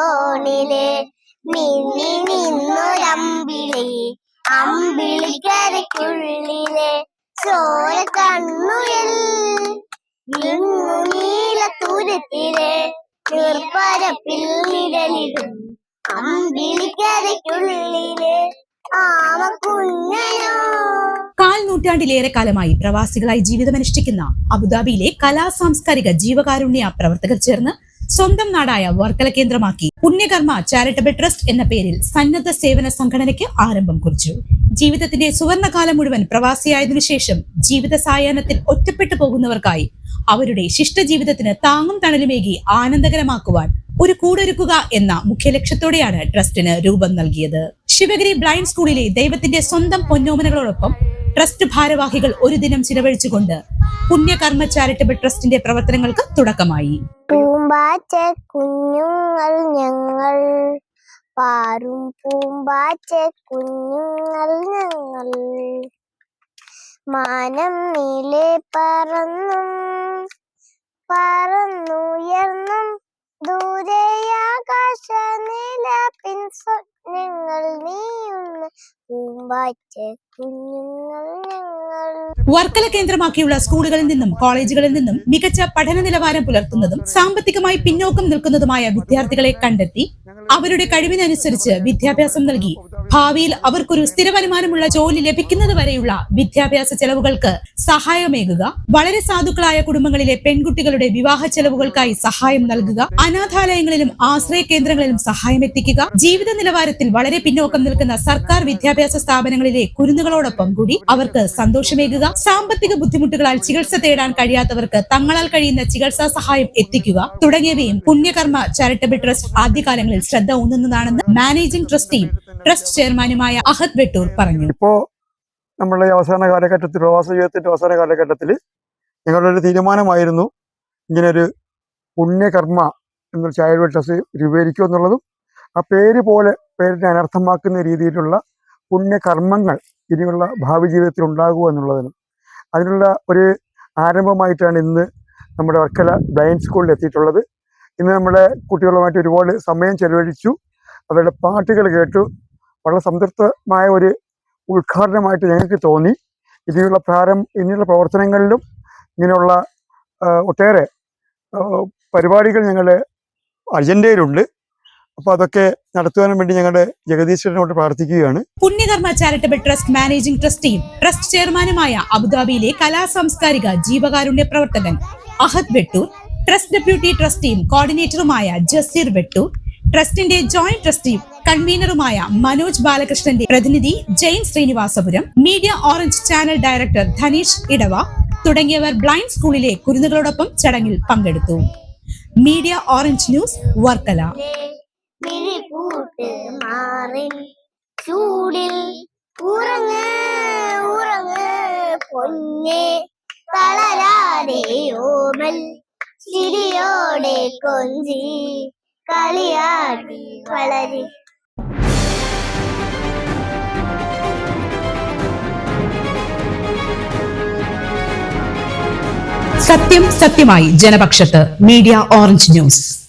കോണിൽ മിന്നി നിന്നൊരമ്പിളി. അമ്പിളിക്കരയ്ക്കുള്ളിലെ ചോര കണ്ണുയൽ നിന്നു നീലത്തൂരത്തിലെ നീർപ്പരപ്പിൽ നിഴലിടും. അമ്പിളിക്കരയ്ക്കുള്ളിലെ ആമ കുഞ്ഞനോ. കാൽ നൂറ്റാണ്ടിലേറെ കാലമായി പ്രവാസികളായി ജീവിതമനുഷ്ഠിക്കുന്ന അബുദാബിയിലെ കലാ സാംസ്കാരിക ജീവകാരുണ്യ പ്രവർത്തകർ ചേർന്ന് സ്വന്തം നാടായ വർക്കല കേന്ദ്രമാക്കി പുണ്യകർമ്മ ചാരിറ്റബിൾ ട്രസ്റ്റ് എന്ന പേരിൽ സന്നദ്ധ സേവന സംഘടനയ്ക്ക് ആരംഭം കുറിച്ചു. ജീവിതത്തിന്റെ സുവർണകാലം മുഴുവൻ പ്രവാസിയായതിനു ശേഷം ജീവിത സായാഹ്നത്തിൽ ഒറ്റപ്പെട്ടു പോകുന്നവർക്കായി അവരുടെ ശിഷ്ടജീവിതത്തിന് താങ്ങും തണലുമേകി ആനന്ദകരമാക്കുവാൻ ഒരു കൂടൊരുക്കുക എന്ന മുഖ്യ ലക്ഷ്യത്തോടെയാണ് ട്രസ്റ്റിന് രൂപം നൽകിയത്. ശിവഗിരി ബ്ലൈൻഡ് സ്കൂളിലെ ദൈവത്തിന്റെ സ്വന്തം പൊന്നോമനകളോടൊപ്പം ട്രസ്റ്റ് ഭാരവാഹികൾ ഒരു ദിനം ചിലവഴിച്ചുകൊണ്ട് പുണ്യകർമ്മ ചാരിറ്റബിൾ ട്രസ്റ്റിന്റെ പ്രവർത്തനങ്ങൾക്ക് തുടക്കമായി. പൂമ്പാറ്റ കുഞ്ഞുങ്ങൾ ഞങ്ങൾ പാറും പൂമ്പാറ്റ കുഞ്ഞുങ്ങൾ ഞങ്ങൾ മാനം നീലെ പറന്നും പറന്നുയർന്നും. ദൂരെ ആകാശ നീല പിൻസ്വപ്നങ്ങൾ നീയുന്ന. പൂമ്പാറ്റ കുഞ്ഞുങ്ങൾ ഞങ്ങൾ വർക്കല കേന്ദ്രമാക്കിയുള്ള സ്കൂളുകളിൽ നിന്നും കോളേജുകളിൽ നിന്നും മികച്ച പഠന നിലവാരം പുലർത്തുന്നതും സാമ്പത്തികമായി പിന്നോക്കം നിൽക്കുന്നതുമായ വിദ്യാർത്ഥികളെ കണ്ടെത്തി അവരുടെ കഴിവിനനുസരിച്ച് വിദ്യാഭ്യാസം നൽകി ഭാവിയിൽ അവർക്കൊരു സ്ഥിര വരുമാനമുള്ള ജോലി ലഭിക്കുന്നത് വരെയുള്ള വിദ്യാഭ്യാസ ചെലവുകൾക്ക് സഹായമേകുക. വളരെ സാധുക്കളായ കുടുംബങ്ങളിലെ പെൺകുട്ടികളുടെ വിവാഹ ചെലവുകൾക്കായി സഹായം നൽകുക. അനാഥാലയങ്ങളിലും ആശ്രയ കേന്ദ്രങ്ങളിലും സഹായം എത്തിക്കുക. ജീവിത നിലവാരത്തിൽ വളരെ പിന്നോക്കം നിൽക്കുന്ന സർക്കാർ വിദ്യാഭ്യാസ സ്ഥാപനങ്ങളിലെ കുരുന്നുകളോടൊപ്പം കൂടി അവർക്ക് സന്തോഷമേകുക. സാമ്പത്തിക ബുദ്ധിമുട്ടുകളാൽ ചികിത്സ തേടാൻ കഴിയാത്തവർക്ക് തങ്ങളാൽ കഴിയുന്ന ചികിത്സാ സഹായം എത്തിക്കുക. തുടങ്ങിയവയും പുണ്യകർമ്മ ചാരിറ്റബിൾ ട്രസ്റ്റ് ആദ്യകാലങ്ങളിൽ ശ്രദ്ധ ഊന്നുന്നതാണെന്ന് മാനേജിംഗ് ട്രസ്റ്റിയും ട്രസ്റ്റ് ചെയർമാനുമായ അഹദ് ബെട്ടൂർ പറഞ്ഞു. ഇപ്പോ നമ്മളുടെ ഈ അവസാന കാലഘട്ടത്തിൽ പ്രവാസ ജീവിതത്തിന്റെ അവസാന കാലഘട്ടത്തിൽ ഞങ്ങളുടെ ഒരു തീരുമാനമായിരുന്നു ഇങ്ങനൊരു പുണ്യകർമ്മ എന്നൊരു ചൈൽഡ് ട്രസ്റ്റ് രൂപീകരിക്കുക എന്നുള്ളതും ആ പേര് പോലെ പേരിനെ അനർത്ഥമാക്കുന്ന രീതിയിലുള്ള പുണ്യകർമ്മങ്ങൾ ഇനിയുള്ള ഭാവി ജീവിതത്തിൽ ഉണ്ടാകുക എന്നുള്ളതിനും അതിനുള്ള ഒരു ആരംഭമായിട്ടാണ് ഇന്ന് നമ്മുടെ വർക്കല ബ്ലൈൻഡ് സ്കൂളിൽ എത്തിയിട്ടുള്ളത്. ഇന്ന് നമ്മുടെ കുട്ടികളുമായിട്ട് ഒരുപാട് സമയം ചെലവഴിച്ചു അവരുടെ പാട്ടുകൾ കേട്ടു വളരെ സംതൃപ്തമായ ഒരു ഉദ്ഘാടനമായിട്ട് ഞങ്ങൾക്ക് തോന്നി. ഇതിനുള്ള പ്രാരം ഇനിയുള്ള പ്രവർത്തനങ്ങളിലും ഇങ്ങനെയുള്ള ഒട്ടേറെ പരിപാടികൾ ഞങ്ങളുടെ അജണ്ടയിലുണ്ട്. അപ്പോൾ അതൊക്കെ നടത്തുവാനും വേണ്ടി ഞങ്ങളുടെ ജഗദീശ്വരനോട് പ്രാർത്ഥിക്കുകയാണ്. പുണ്യകർമ്മ ചാരിറ്റബിൾ ട്രസ്റ്റ് മാനേജിംഗ് ട്രസ്റ്റിയും ട്രസ്റ്റ് ചെയർമാനുമായ അബുദാബിയിലെ കലാ സാംസ്കാരിക ജീവകാരുണ്യ പ്രവർത്തകൻ അഹദ് വെട്ടൂർ ട്രസ്റ്റ് ഡെപ്യൂട്ടി ട്രസ്റ്റിയും കോർഡിനേറ്ററുമായ ജസീർ വെട്ടൂർ ട്രസ്റ്റിന്റെ ജോയിന്റ് ട്രസ്റ്റിയും കൺവീനറുമായ മനോജ് ബാലകൃഷ്ണന്റെ പ്രതിനിധി Jain Sreenivasapuram media orange channel director Dhaneesh Edava തുടങ്ങിയവർ ബ്ലൈൻഡ് സ്കൂളിലെ കുരുന്നുകളോടൊപ്പം ചടങ്ങിൽ പങ്കെടുത്തു. Media orange news Varkala. ചൂടിൽ പൊന്നെ ഓമൽ ചിരിയോടെ കൊഞ്ചി കളിയാടി വളരി. സത്യം സത്യമായി ജനപക്ഷത്ത് മീഡിയ ഓറഞ്ച് ന്യൂസ്.